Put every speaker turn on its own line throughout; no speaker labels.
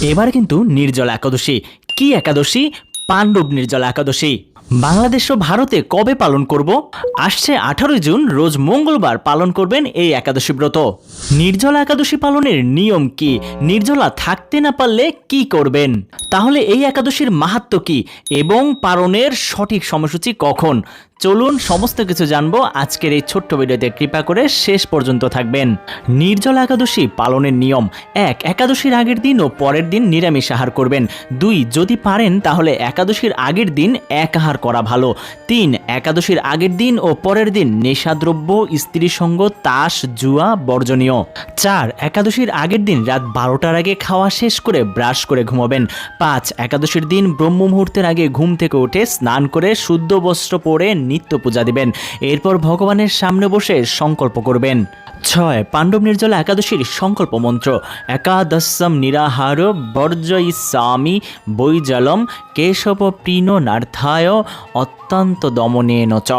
এবার কিন্তু নির্জলা একাদশী। কি একাদশী? পাণ্ডব নির্জলা একাদশী। বাংলাদেশ ও ভারতে কবে পালন করব? আসছে আঠারোই জুন, রোজ মঙ্গলবার পালন করবেন এই একাদশী ব্রত। নির্জলা একাদশী পালনের নিয়ম কি? নির্জলা থাকতে না পারলে কি করবেন? তাহলে এই একাদশীর মাহাত্ম কি? এবং পালনের সঠিক সময়সূচি কখন? চলুন সমস্ত কিছু জানব আজকের এই ছোট্ট ভিডিওতে। কৃপা করে শেষ পর্যন্ত থাকবেন। নির্জলা একাদশী পালনের নিয়ম এক, একাদশীর আগের দিন ও পরের দিন নিরামিষ আহার করবেন। দুই, যদি পারেন তাহলে একাদশীর আগের দিন এক আহার করা ভালো। তিন, একাদশীর আগের দিন ও পরের দিন নেশাদ্রব্য স্ত্রী সঙ্গ তাস, জুয়া, বর্জনীয়। চার, একাদশীর আগের দিন রাত বারোটার আগে খাওয়া শেষ করে ব্রাশ করে ঘুমাবেন। পাঁচ, একাদশীর দিন ব্রহ্ম মুহূর্তের আগে ঘুম থেকে উঠে স্নান করে শুদ্ধ বস্ত্র পরে নিত্য পূজা দিবেন। এরপর ভগবানের সামনে বসে সংকল্প করবেন। ছয়, পাণ্ডব নির্জলা একাদশীর সংকল্প মন্ত্র। একাদশম নিরাহার বর্জয়িষ্যামি বৈজলম কেশব প্রিণ নার্থায় অত্যন্ত দমনেন চ।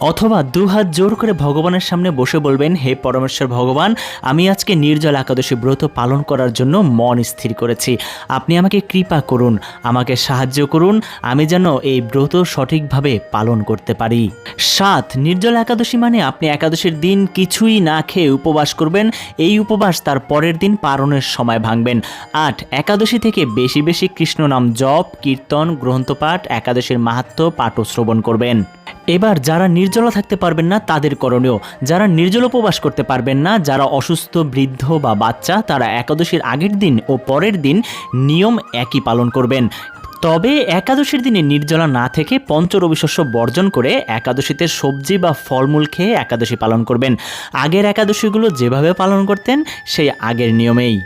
অথবা দুহাত জোর করে ভগবানের সামনে বসে বলবেন, হে পরমেশ্বর ভগবান, আমি আজকে নির্জল একাদশী ব্রত পালন করার জন্য মন স্থির করেছি। আপনি আমাকে কৃপা করুন, আমাকে সাহায্য করুন, আমি যেন এই ব্রত সঠিকভাবে পালন করতে পারি। সাত, নির্জল একাদশী মানে আপনি একাদশীর দিন কিছুই না খেয়ে উপবাস করবেন, এই উপবাস তার পরের দিন পারণের সময় ভাঙবেন। আট, একাদশী থেকে বেশি বেশি কৃষ্ণ নাম জপ, কীর্তন, গ্রন্থপাঠ, একাদশীর মাহাত্ম পাঠ শ্রবণ করবেন। এবার যারা নির্জলা থাকতে পারবেন না, তাদের করণীয়, যারা নির্জল উপবাস করতে পারবেন না, যারা অসুস্থ, বৃদ্ধ বা বাচ্চা, তারা একাদশীর আগের দিন ও পরের দিন নিয়ম একই পালন করবেন। তবে একাদশীর দিনে নির্জলা না থেকে পঞ্চ শস্য বর্জন করে একাদশীতে সবজি বা ফলমূল খেয়ে একাদশী পালন করবেন। আগের একাদশীগুলো যেভাবে পালন করতেন, সেই আগের নিয়মেই।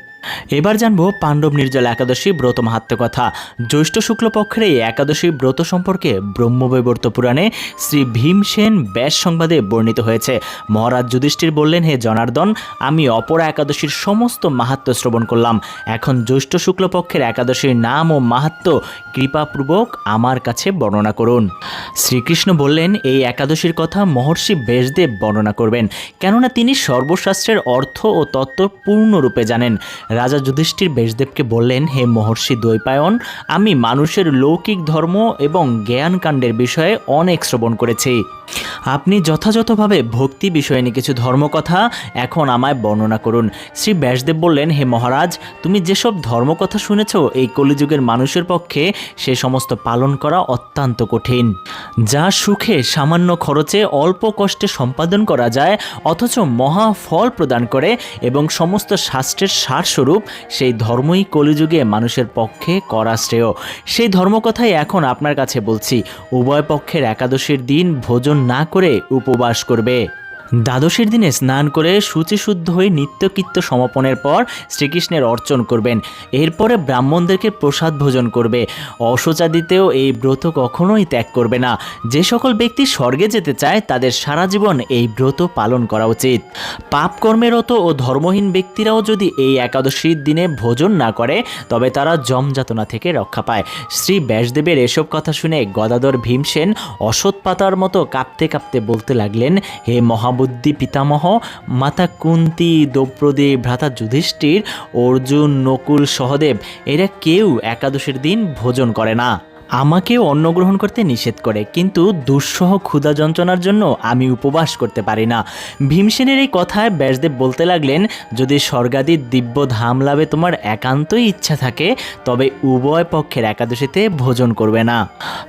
এবার জানব পাণ্ডব নির্জল একাদশী ব্রত মাহাত্ম কথা। জ্যৈষ্ঠ শুক্লপক্ষের এই একাদশী ব্রত সম্পর্কে ব্রহ্মবৈবর্ত পুরাণে শ্রী ভীমসেন ব্যাস সংবাদে বর্ণিত হয়েছে। মহারাজ যুধিষ্ঠির বললেন, হে জনার্দন, আমি অপরা একাদশীর সমস্ত মাহাত্ম শ্রবণ করলাম। এখন জ্যৈষ্ঠ শুক্লপক্ষের একাদশীর নাম ও মাহাত্ম কৃপাপূর্বক আমার কাছে বর্ণনা করুন। শ্রীকৃষ্ণ বললেন, এই একাদশীর কথা মহর্ষি বেশদেব বর্ণনা করবেন, কেননা তিনি সর্বশাস্ত্রের অর্থ ও তত্ত্ব পূর্ণরূপে জানেন। রাজা যুধিষ্ঠির বেশদেবকে বললেন, হে মহর্ষি দ্বৈপায়ন, আমি মানুষের লৌকিক ধর্ম এবং জ্ঞানকাণ্ডের বিষয়ে অনেক শ্রবণ করেছি। আপনি যথাযথভাবে ভক্তি বিষয়ে নিয়ে কিছু ধর্মকথা এখন আমায় বর্ণনা করুন। শ্রী ব্যাসদেব বললেন, হে মহারাজ, তুমি যেসব ধর্মকথা শুনেছ, এই কলিযুগের মানুষের পক্ষে সে সমস্ত পালন করা অত্যন্ত কঠিন। যা সুখে সামান্য খরচে অল্প কষ্টে সম্পাদন করা যায়, অথচ মহা ফল প্রদান করে এবং সমস্ত শাস্ত্রের সারস্বরূপ সেই ধর্মই কলিযুগে মানুষের পক্ষে করা শ্রেয়। সেই ধর্মকথাই এখন আপনার কাছে বলছি, উভয় পক্ষের একাদশীর দিন ভোজন না করে উপবাস করবে। দ্বাদশীর দিনে স্নান করে শুচিশুদ্ধ হয়ে নিত্যকৃত্য সমাপনের পর শ্রীকৃষ্ণের অর্চন করবেন। এরপরে ব্রাহ্মণদেরকে প্রসাদ ভোজন করবে। অশোচাদিতেও এই ব্রত কখনোই ত্যাগ করবে না। যে সকল ব্যক্তি স্বর্গে যেতে চায়, তাদের সারা জীবন এই ব্রত পালন করা উচিত। পাপ কর্মেরত ও ধর্মহীন ব্যক্তিরাও যদি এই একাদশীর দিনে ভোজন না করে, তবে তারা জমযাতনা থেকে রক্ষা পায়। শ্রী ব্যাসদেবের এসব কথা শুনে গদাধর ভীমসেন অসৎ পাতার মতো কাঁপতে কাঁপতে বলতে লাগলেন, হে মহাবুদ্ধি পিতামহ, মাতা কুন্তি দ্রৌপদী ভ্রাতা যুধিষ্ঠির, অর্জুন, নকুল, সহদেব, এরা কেউ একাদশীর দিন ভোজন করে না। আমাকেও অন্ন গ্রহণ করতে নিষেধ করে, কিন্তু দুঃসহ ক্ষুধা যন্ত্রণার জন্য আমি উপবাস করতে পারি না। ভীমসেনের এই কথায় ব্যাসদেব বলতে লাগলেন, যদি স্বর্গাদি দিব্য ধাম লাভে তোমার একান্তই ইচ্ছা থাকে, তবে উভয় পক্ষের একাদশীতে ভোজন করবে না।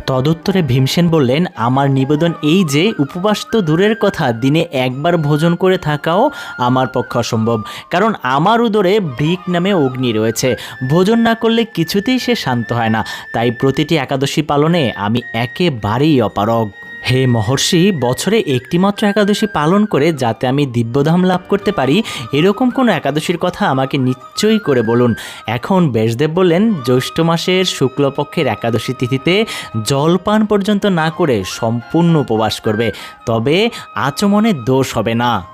তদুত্তরে ভীমসেন বললেন, আমার নিবেদন এই যে, উপবাস তো দূরের কথা, দিনে একবার ভোজন করে থাকাও আমার পক্ষে অসম্ভব, কারণ আমার উদরে ব্রিক নামে অগ্নি রয়েছে। ভোজন না করলে কিছুতেই সে শান্ত হয় না, তাই প্রতিটি একাদশী পালনে আমি একেবারেই অপারগ। হে মহর্ষি, বছরে একটিমাত্র একাদশী পালন করে যাতে আমি দিব্যধাম লাভ করতে পারি, এরকম কোনো একাদশীর কথা আমাকে নিশ্চয়ই করে বলুন। এখন ব্যাসদেব বললেন, জ্যৈষ্ঠ মাসের শুক্লপক্ষের একাদশী তিথিতে জলপান পর্যন্ত না করে সম্পূর্ণ উপবাস করবে, তবে আচমনে দোষ হবে না।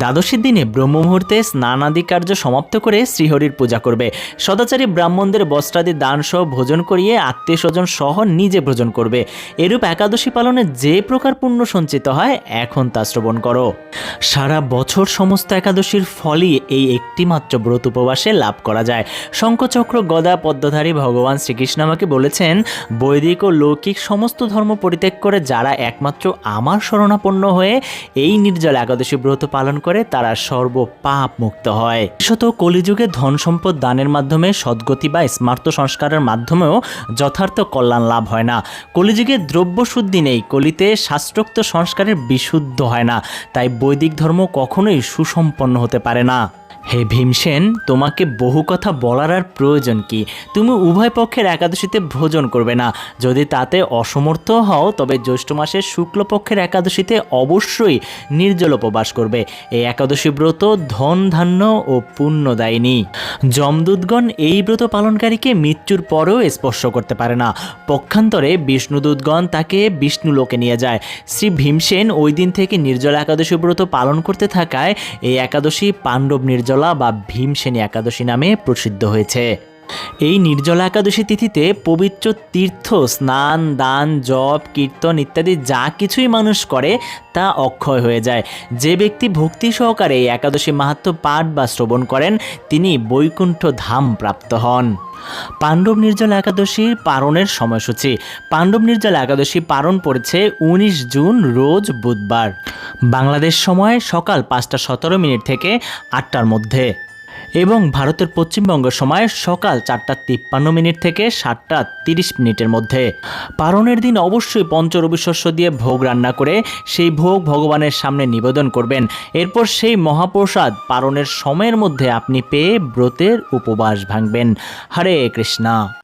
দ্বাদশীর দিনে ব্রহ্ম মুহূর্তে স্নানাদি কার্য সমাপ্ত করে শ্রীহরির পূজা করবে। সদাচারী ব্রাহ্মণদের বস্ত্রাদি দান সহ ভোজন করিয়ে আত্মীয় স্বজন সহ নিজে ভোজন করবে। এরূপ একাদশী পালনে যে প্রকার পুণ্য সঞ্চিত হয়, এখন তা শ্রবণ করো। সারা বছর সমস্ত একাদশীর ফলই এই একটি মাত্র ব্রত উপবাসে লাভ করা যায়। শঙ্খচক্র গদা পদ্মধারী ভগবান শ্রীকৃষ্ণ আমাকে বলেছেন, বৈদিক ও লৌকিক সমস্ত ধর্ম পরিত্যাগ করে যারা একমাত্র আমার শরণাপন্ন হয়ে এই নির্জল একাদশী ব্রত পালন করে তারা সর্বপাপ মুক্ত হয়। বিশত কলিযুগে ধন সম্পদ দানের মাধ্যমে সদ্গতি বা স্মার্ত সংস্কারের মাধ্যমেও যথার্থ কল্যাণ লাভ হয় না। কলিযুগে দ্রব্য শুদ্ধি নেই, কলিতে শাস্ত্রোক্ত সংস্কারের বিশুদ্ধ হয় না। তাই বৈদিক ধর্ম কখনোই সুসম্পন্ন হতে পারে না। হে ভীমসেন, তোমাকে বহু কথা বলার আর প্রয়োজন কি? তুমি উভয় পক্ষের একাদশীতে ভোজন করবে না। যদি তাতে অসমর্থ হও, তবে জ্যৈষ্ঠ মাসের শুক্লপক্ষের একাদশীতে অবশ্যই নির্জল উপবাস করবে। এই একাদশী ব্রত ধন ধান্য ও পুণ্য পুণ্যদায়িনী যমদূতগণ এই ব্রত পালনকারীকে মৃত্যুর পরেও স্পর্শ করতে পারে না। পক্ষান্তরে বিষ্ণুদূতগণ তাকে বিষ্ণু লোকে নিয়ে যায়। শ্রী ভীমসেন ওই দিন থেকে নির্জল একাদশী ব্রত পালন করতে থাকায় এই একাদশী পাণ্ডব নির্জলা বা ভীমসেনী একাদশী নামে প্রসিদ্ধ হয়েছে। এই নির্জলা একাদশী তিথিতে পবিত্র তীর্থ, স্নান, দান, জপ, কীর্তন ইত্যাদি যা কিছুই মানুষ করে তা অক্ষয় হয়ে যায়। যে ব্যক্তি ভক্তি সহকারে এই একাদশী মাহাত্ম পাঠ বা শ্রবণ করেন, তিনি বৈকুণ্ঠ ধাম প্রাপ্ত হন। পাণ্ডব নির্জল একাদশীর পারণের সময়সূচি। পাণ্ডব নির্জল একাদশী পারণ পড়েছে উনিশ জুন, রোজ বুধবার। বাংলাদেশ সময় সকাল পাঁচটা সতেরো মিনিট থেকে আটটার মধ্যে। এবং ভারতের পশ্চিমবঙ্গ সময় সকাল চারটা তিপ্পান্ন মিনিট থেকে সাতটা তিরিশ মিনিটের মধ্যে। পারণের দিন অবশ্যই পঞ্চরবি শস্য দিয়ে ভোগ রান্না করে সেই ভোগ ভগবানের সামনে নিবেদন করবেন। এরপর সেই মহাপ্রসাদ পারণের সময়ের মধ্যে আপনি পেয়ে ব্রতের উপবাস ভাঙবেন। হরে কৃষ্ণা।